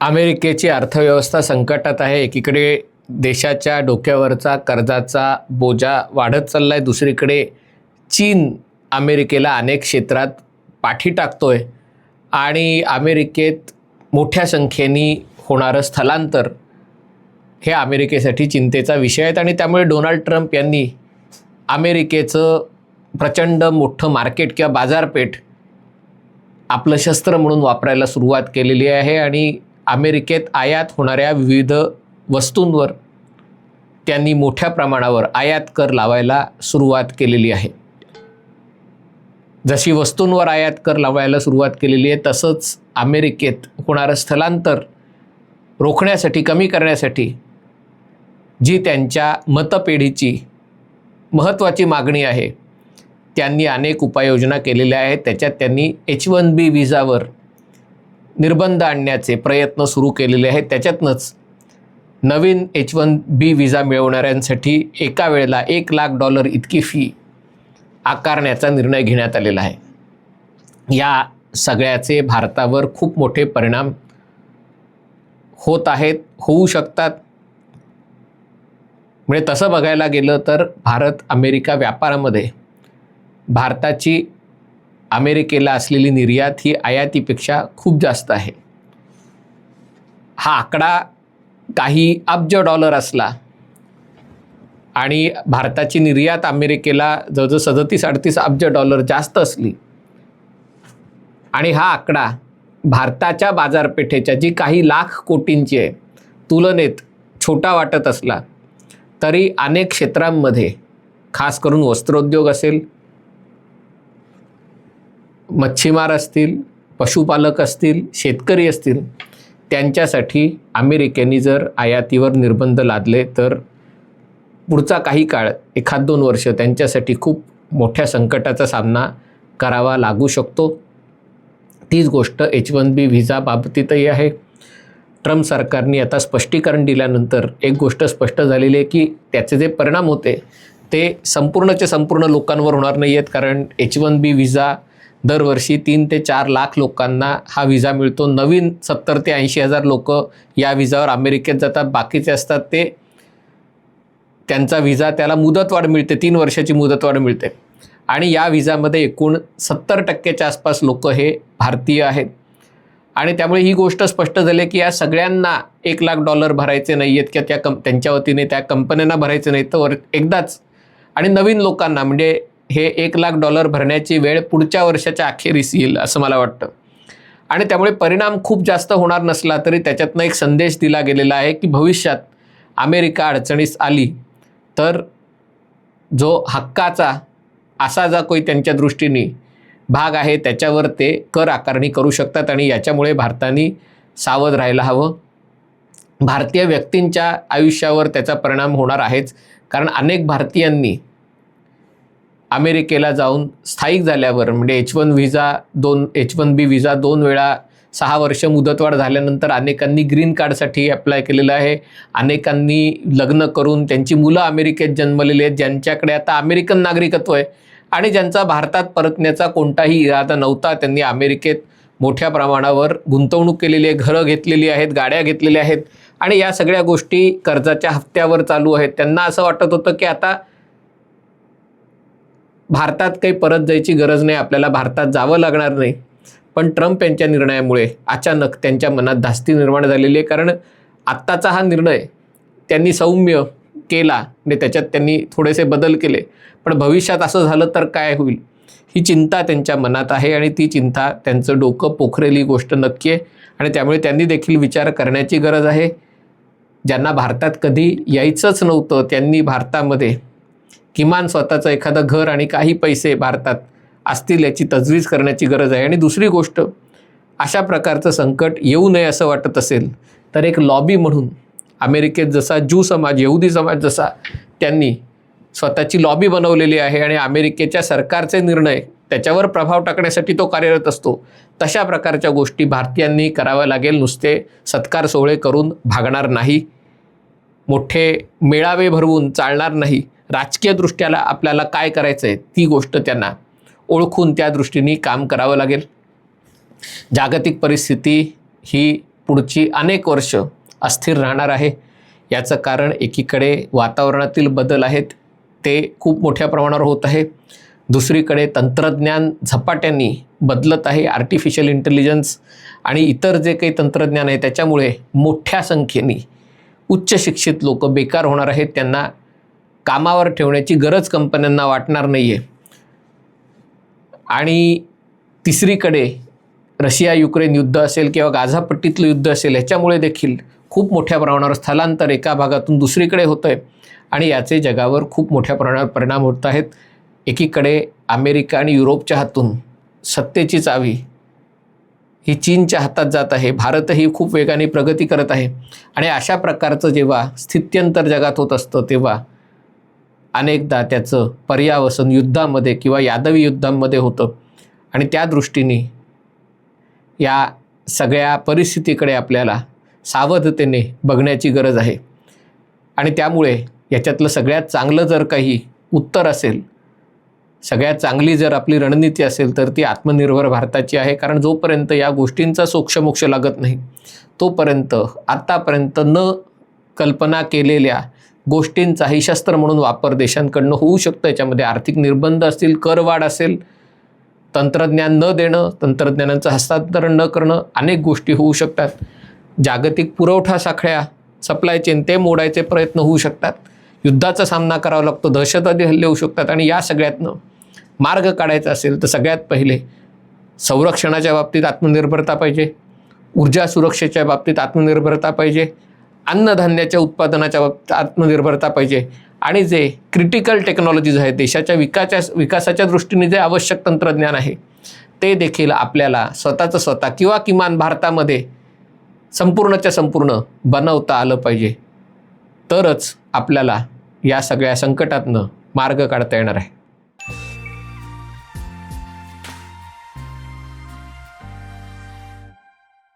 अमेरिकेची अर्थव्यवस्था संकटात आहे. एकीकडे देशाच्या डोक्यावरचा कर्जाचा बोजा वाढत चालला आहे दुसरीकडे चीन अमेरिकेला अनेक क्षेत्रात पाठी टाकतो आहे आणि अमेरिकेत मोठ्या संख्येने होणारं स्थलांतर हे अमेरिकेसाठी चिंतेचा विषय आहेत. आणि त्यामुळे डोनाल्ड ट्रम्प यांनी अमेरिकेचं प्रचंड मोठं मार्केट किंवा बाजारपेठ आपलं शस्त्र म्हणून वापरायला सुरुवात केलेली आहे. आणि अमेरिकेत आयात होणाऱ्या विविध वस्तूंवर त्यांनी मोठ्या प्रमाणावर आयात कर लावायला सुरुवात केलेली आहे. जशी वस्तूंवर आयात कर लावायला सुरुवात केलेली आहे तसंच अमेरिकेत होणारं स्थलांतर रोखण्यासाठी कमी करण्यासाठी जी त्यांच्या मतपेढीची महत्त्वाची मागणी आहे त्यांनी अनेक उपाययोजना केलेल्या आहेत. त्याच्यात त्यांनी एच वन बी विजावर निर्बंध आणण्याचे प्रयत्न सुरू केलेले आहेत. त्याच्यातनंच नवीन एच वन बी विजा मिळवणाऱ्यांसाठी एका वेळेला एक लाख डॉलर इतकी फी आकारण्याचा निर्णय घेण्यात आलेला आहे. या सगळ्याचे भारतावर खूप मोठे परिणाम होत आहेत होऊ शकतात. म्हणजे तसं बघायला गेलं तर भारत अमेरिका व्यापारामध्ये भारताची अमेरिकेला असलेली निर्यात ही आयातीपेक्षा खूप जास्त आहे. हा आकडा काही अब्ज डॉलर असला आणि भारताची निर्यात अमेरिकेला जवळजवळ सदतीस अडतीस अब्ज डॉलर जास्त असली आणि हा आकडा भारताच्या बाजारपेठेच्या जी काही लाख कोटींची आहे तुलनेत छोटा वाटत असला तरी अनेक क्षेत्रांमध्ये खास करून वस्त्रोद्योग असेल मच्छीमार असतील पशुपालक असतील शेतकरी असतील त्यांच्यासाठी अमेरिकेने जर आयातीवर निर्बंध लादले तर पुढचा काही काळ एखाद दोन वर्ष त्यांच्यासाठी खूप मोठ्या संकटाचा सामना करावा लागू शकतो. तीच गोष्ट एच वन बी व्हिजा बाबतीतही आहे. ट्रम्प सरकारने आता स्पष्टीकरण दिल्यानंतर एक गोष्ट स्पष्ट झालेली आहे की त्याचे जे परिणाम होते ते संपूर्णचे संपूर्ण लोकांवर होणार नाही आहेत कारण एच वन बी व्हिजा दरवर्षी तीन ते चार लाख लोकांना हा विजा मिळतो. नवीन सत्तर ते ऐंशी हजार लोक या विजावर अमेरिकेत जातात. बाकीचे असतात ते त्यांचा विजा त्याला मुदतवाढ मिळते. तीन वर्षाची मुदतवाढ मिळते. आणि या विजामध्ये एकूण सत्तर टक्क्याच्या आसपास लोक हे भारतीय आहेत. आणि त्यामुळे ही गोष्ट स्पष्ट झाली की या सगळ्यांना एक लाख डॉलर भरायचे नाही आहेत किंवा त्या कं त्यांच्या वतीने त्या कंपन्यांना भरायचे नाही तर एकदाच आणि नवीन लोकांना म्हणजे हे एक लाख डॉलर भरण्याची वेळ पुढच्या वर्षाच्या अखेरीस येईल असं मला वाटतं. आणि त्यामुळे परिणाम खूप जास्त होणार नसला तरी त्याच्यातनं एक संदेश दिला गेलेला आहे की भविष्यात अमेरिका अडचणीस आली तर जो हक्काचा असा जा कोई त्यांच्या दृष्टीने भाग आहे त्याच्यावर ते कर आकारणी करू शकतात आणि याच्यामुळे भारताने सावध राहायला हवं. भारतीय व्यक्तींच्या आयुष्यावर त्याचा परिणाम होणार आहेच कारण अनेक भारतीयांनी अमेरिकेला जाऊन स्थायिक झाल्यावर म्हणजे एच वन व्हिजा दोन एच वन बी व्हिजा दोन वेळा सहा वर्ष मुदतवाढ झाल्यानंतर अनेकांनी ग्रीन कार्डसाठी अप्लाय केलेलं आहे. अनेकांनी लग्न करून त्यांची मुलं अमेरिकेत जन्मलेली आहेत ज्यांच्याकडे आता अमेरिकन नागरिकत्व आहे आणि ज्यांचा भारतात परतण्याचा कोणताही इरादा नव्हता त्यांनी अमेरिकेत मोठ्या प्रमाणावर गुंतवणूक केलेली आहे घरं घेतलेली आहेत गाड्या घेतलेल्या आहेत आणि या सगळ्या गोष्टी कर्जाच्या हप्त्यावर चालू आहेत. त्यांना असं वाटत होतं की आता भारतात काही परत जायची गरज नाही आपल्याला भारतात जावं लागणार नाही. पण ट्रम्प यांच्या निर्णयामुळे अचानक त्यांच्या मनात धास्ती निर्माण झालेली आहे. कारण आत्ताचा हा निर्णय त्यांनी सौम्य केला म्हणजे त्याच्यात त्यांनी थोडेसे बदल केले. पण भविष्यात असं झालं तर काय होईल? ही चिंता त्यांच्या मनात आहे आणि ती चिंता त्यांचं डोकं पोखरेली गोष्ट नक्की आहे. आणि त्यामुळे त्यांनी देखील विचार करण्याची गरज आहे. ज्यांना भारतात कधी यायचंच नव्हतं त्यांनी भारतामध्ये किमान स्वतःचं एखादं घर आणि काही पैसे भारतात असतील याची तजवीज करण्याची गरज आहे. आणि दुसरी गोष्ट अशा प्रकारचं संकट येऊ नये असं वाटत असेल तर एक लॉबी म्हणून अमेरिकेत जसा ज्यू समाज यहुदी समाज जसा त्यांनी स्वतःची लॉबी बनवलेली आहे आणि अमेरिकेच्या सरकारचे निर्णय त्याच्यावर प्रभाव टाकण्यासाठी तो कार्यरत असतो तशा प्रकारच्या गोष्टी भारतीयांनी कराव्या लागेल. नुसते सत्कार सोहळे करून भागणार नाही. मोठे मेळावे भरवून चालणार नाही. राजकीय दृष्ट्याला आपल्याला काय करायचं आहे ती गोष्ट त्यांना ओळखून त्या दृष्टीने काम करावं लागेल. जागतिक परिस्थिती ही पुढची अनेक वर्ष अस्थिर राहणार आहे. याचं कारण एकीकडे वातावरणातील बदल आहेत ते खूप मोठ्या प्रमाणावर होत आहे. दुसरीकडे तंत्रज्ञान झपाट्याने बदलत आहे आर्टिफिशियल इंटेलिजन्स आणि इतर जे काही तंत्रज्ञान आहे त्याच्यामुळे मोठ्या संख्येने उच्च शिक्षित लोक बेकार होणार आहेत त्यांना कामावर ठेवण्याची गरज कंपन्यांना वाटणार नाही आहे आणि तिसरीकडे रशिया युक्रेन युद्ध असेल किंवा गाझापट्टीतलं युद्ध असेल ह्याच्यामुळे देखील खूप मोठ्या प्रमाणावर स्थलांतर एका भागातून दुसरीकडे होतं आहे आणि याचे जगावर खूप मोठ्या प्रमाणावर परिणाम होत आहेत. एकीकडे अमेरिका आणि युरोपच्या हातून सत्तेची चावी ही चीनच्या हातात जात आहे. भारतही खूप वेगाने प्रगती करत आहे. आणि अशा प्रकारचं जेव्हा स्थित्यंतर जगात होत असतं तेव्हा अनेकदा त्याचं पर्यावसन युद्धामध्ये किंवा यादवी युद्धांमध्ये होतं. आणि त्या दृष्टीने या सगळ्या परिस्थितीकडे आपल्याला सावधतेने बघण्याची गरज आहे. आणि त्यामुळे याच्यातलं सगळ्यात चांगलं जर काही उत्तर असेल सगळ्यात चांगली जर आपली रणनीती असेल तर ती आत्मनिर्भर भारताची आहे. कारण जोपर्यंत या गोष्टींचा सोक्षमोक्ष लागत नाही तोपर्यंत आत्तापर्यंत न कल्पना केलेल्या गोष्टींचाही शस्त्र म्हणून वापर देशांकडनं होऊ शकतो. याच्यामध्ये आर्थिक निर्बंध असतील करवाढ असेल तंत्रज्ञान न देणं तंत्रज्ञानाचं हस्तांतरण न करणं अनेक गोष्टी होऊ शकतात. जागतिक पुरवठा साखळ्या सप्लाय चेन ते मोडायचे प्रयत्न होऊ शकतात. युद्धाचा सामना करावा लागतो दहशतवादी हल्ले होऊ शकतात आणि या सगळ्यातनं मार्ग काढायचा असेल तर सगळ्यात पहिले संरक्षणाच्या बाबतीत आत्मनिर्भरता पाहिजे. ऊर्जा सुरक्षेच्या बाबतीत आत्मनिर्भरता पाहिजे. अन्नधान्याच्या उत्पादनाच्या बाबतीत आत्मनिर्भरता पाहिजे. आणि जे क्रिटिकल टेक्नॉलॉजीज आहेत देशाच्या विकाच्या विकासाच्या दृष्टीने जे आवश्यक तंत्रज्ञान आहे ते देखील आपल्याला स्वतःचं स्वतः किंवा किमान भारतामध्ये संपूर्णच्या संपूर्ण बनवता आलं पाहिजे. तरच आपल्याला या सगळ्या संकटातनं मार्ग काढता येणार आहे.